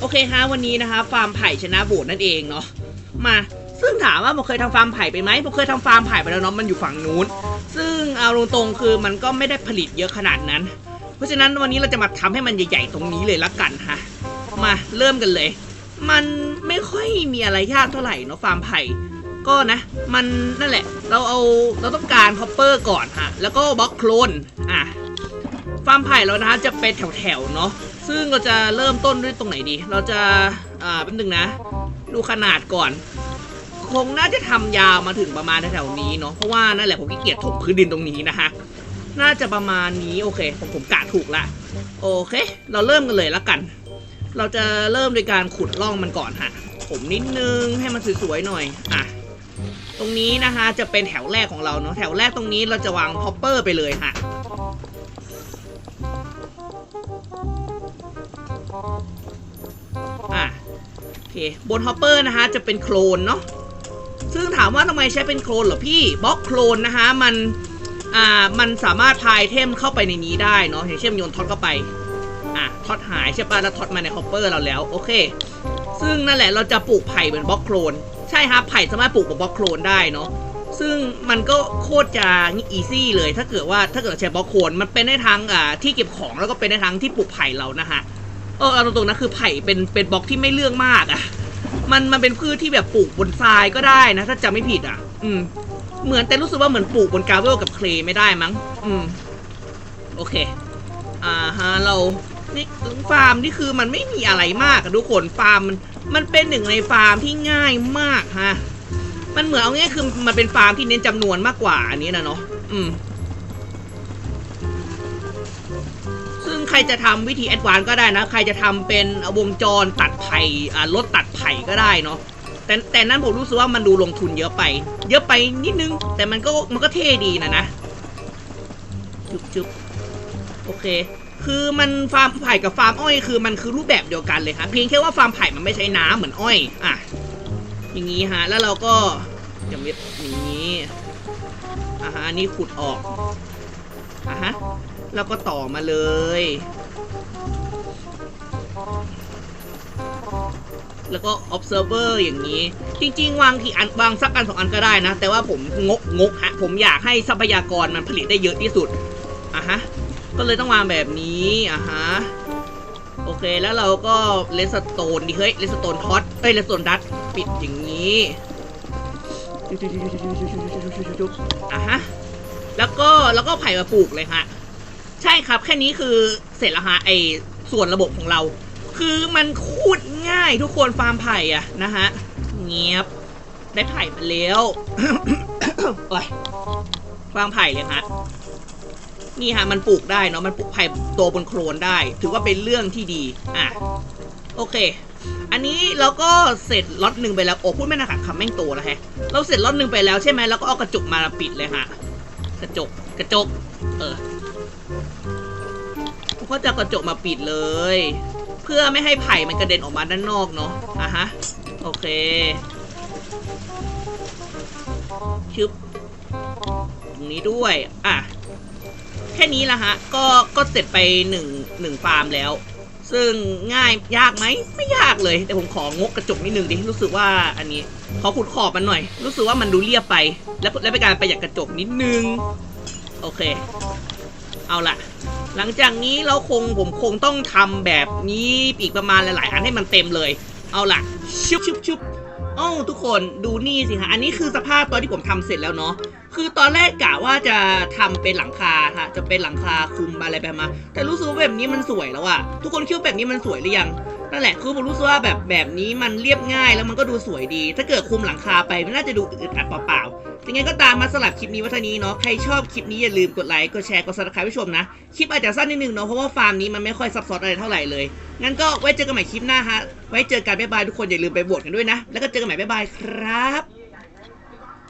โอเคฮะวันนี้นะคะฟาร์มไผ่ชนะโบดนั่นเองเนาะมาซึ่งถามว่าผมเคยทำฟาร์มไผ่ไปไหมผมเคยทำฟาร์มไผ่ไปแล้วเนาะมันอยู่ฝั่งนู้น ซึ่งเอาตรงๆคือมันก็ไม่ได้ผลิตเยอะขนาดนั้น เพราะฉะนั้นวันนี้เราจะมาทำให้มันใหญ่ๆตรงนี้เลยละกันฮะมาเริ่มกันเลย มันไม่ค่อยมีอะไรยากเท่าไหร่เนาะฟาร์มไผ่ก็นะ มันนั่นแหละ เราเอาเราต้องการคอปเปอร์ก่อนฮะแล้วก็บล็อกโคลนอะฟาร์มไผ่เรานะฮะจะเป็นแถวๆเนาะ ซึ่งเราจะเริ่มต้นด้วยตรงไหนดี เราจะอ่าแป๊บนึงนะ ดูขนาดก่อน คงน่าจะทำยาวมาถึงประมาณแถวๆนี้เนาะ เพราะว่านั่นแหละผมขี้เกียจถมพื้นดินตรงนี้นะฮะ น่าจะประมาณนี้โอเค ผมผมกะถูกละ โอเค เราเริ่มกันเลยละกัน เราจะเริ่มโดยการขุดร่องมันก่อนฮะ ผมนิดนึงให้มันสวยๆหน่อย อะ ตรงนี้นะคะจะเป็นแถวแรกของเราเนาะ แถวแรกตรงนี้เราจะวางพอปเปอร์ไปเลยฮะ อะโอเค บนฮอปเปอร์นะฮะจะเป็นโคลนเนาะ ซึ่งถามว่าทำไมใช้เป็นโคลนเหรอพี่ บล็อกโคลนนะฮะมัน อ่า มันสามารถพายเทมเข้าไปในนี้ได้เนาะ อย่างเช่นโยนท็อตเข้าไป อะ ท็อตหายใช่ปะแล้วท็อตมาในฮอปเปอร์เราแล้ว โอเค ซึ่งนั่นแหละเราจะปลูกไผ่เหมือนบล็อกโคลน ใช่ครับไผ่สามารถปลูกเป็นบล็อกโคลนได้เนาะซึ่งมันก็โคตรจะอีซี่เลยถ้าเกิดว่าถ้าเกิดใช้บล็อกโคลนมันเป็นได้ทั้งอ่าที่เก็บของแล้วก็เป็นได้ทั้งที่ปลูกไผ่เรานะฮะ เออเอาตรงๆนะคือไผ่เป็นเป็นบล็อกที่ไม่เรื่องมากอะ่ะ มันมันเป็นพืชที่แบบปลูกบนทรายก็ได้นะ ถ้าจำไม่ผิดอะ อืม เหมือนแต่รู้สึกว่าเหมือนปลูกบนกราเวลกับเคลไม่ได้มั้ง อืม โอเค อ่าฮะเรานี่ฟาร์มนี่คือมันไม่มีอะไรมากอะทุกคนฟาร์มมันมันเป็นหนึ่งในฟาร์มที่ง่ายมากฮะมันเหมือนเอาง่ายคือมันเป็นฟาร์มที่เน้นจำนวนมากกว่าอันนี้นะเนาะอืม ใครจะทำวิธีแอดวานก็ได้นะ ใครจะทำเป็นวงจรตัดไผ่รถตัดไผ่ก็ได้เนาะแต่แต่นั้นผมรู้สึกว่ามันดูลงทุนเยอะไป เยอะไปนิดนึง แต่มันก็มันก็เท่ดีนะนะจุบจุบโอเค คือมันฟาร์มไผ่กับฟาร์มอ้อยคือมันคือรูปแบบเดียวกันเลยครับเพียงแค่ว่าฟาร์มไผ่มันไม่ใช้น้ำเหมือนอ้อยอะอย่างนี้ฮะแล้วเราก็จะเม็ดนี้อะฮะอันนี้ขุดออกอะฮะ แล้วก็ต่อมาเลย แล้วก็ observer อย่างนี้ จริง ๆ วางกี่อันวางสักอันสองอันก็ได้นะ แต่ว่าผมงกงกฮะ ผมอยากให้ทรัพยากรมันผลิตได้เยอะที่สุดอะฮะ ก็เลยต้องวางแบบนี้อะฮะ โอเคแล้วเราก็เลสโตนดิเฮ้ยเลสโตนท็อตเอ้ยเลสโตนดัตปิดอย่างนี้อะฮะ แล้วก็แล้วก็ไผ่มาปลูกเลยฮะ ใช่ครับ แค่นี้คือเสร็จแล้วฮะไอส่วนระบบของเรา คือมันคตรง่ายทุกคนฟาร์มไผ่อะนะฮะเงียบได้ไผ่มาแล้วโอ้ยฟาร์มไผ่เลยฮะนี่ฮะมันปลูกได้เนาะมันปลูกไผ่โตบนโคลนได้ ถือว่าเป็นเรื่องที่ดีอะโอเค อันนี้เราก็เสร็จล็อตหนึ่งไปแล้วโอ้พูดไม่นะครับคำแม่งโตแล้วแฮะเราเสร็จล็อตหนึ่งไปแล้วใช่ไหมแล้วก็เอากระจกมาปิดเลยฮะกระจกกระจก เออ ก็จะกระจกมาปิดเลย เพื่อไม่ให้ไผ่มันกระเด็นออกมาด้านนอกเนาะอะฮะโอเคชึบตรงนี้ด้วยอะแค่นี้ละฮะก็ก็เสร็จไปหนึ่งหนึ่งฟาร์มแล้ว ซึ่งง่ายยากไหมไม่ยากเลย แต่ผมของกกระจกนิดนึงดิรู้สึกว่าอันนี้ขอขุดขอบมันหน่อย รู้สึกว่ามันดูเรียบไป และและเป็นการประหยัดกระจกนิดนึง โอเค เอาละหลังจากนี้เราคงผมคงต้องทำแบบนี้อีกประมาณหลาย ๆ อันให้มันเต็มเลย เอาละชุบชุบชุบอ้าทุกคนดูนี่สิฮะอันนี้คือสภาพตอนที่ผมทำเสร็จแล้วเนาะ คือตอนแรกกะว่าจะทำเป็นหลังคาฮะจะเป็นหลังคาคุมอะไรแบบมา แต่รู้สึกว่าแบบนี้มันสวยแล้วอะทุกคนคิดว่าแบบนี้มันสวยหรือยังนั่นแหละคือผมรู้สึกว่าแบบแบบนี้มันเรียบง่ายแล้วมันก็ดูสวยดี ถ้าเกิดคุมหลังคาไปมันน่าจะดูอึดอัดเปล่าๆยังไงก็ตามมาสลับคลิปนี้วัฒนี้เนาะใครชอบคลิปนี้อย่าลืมกดไลค์กดแชร์กดซับสไครป์ผู้ชมนะคลิปอาจจะสั้นนิดนึงเนาะเพราะว่าฟาร์มนี้มันไม่ค่อยซับซ้อนอะไรเท่าไหร่เลยงั้นก็ไว้เจอกันใหม่คลิปหน้าฮะไว้เจอกันบ๊ายบายทุกคนอย่าลืมไปโหวตกันด้วยนะแล้วก็เจอกันใหม่บ๊ายบายครับ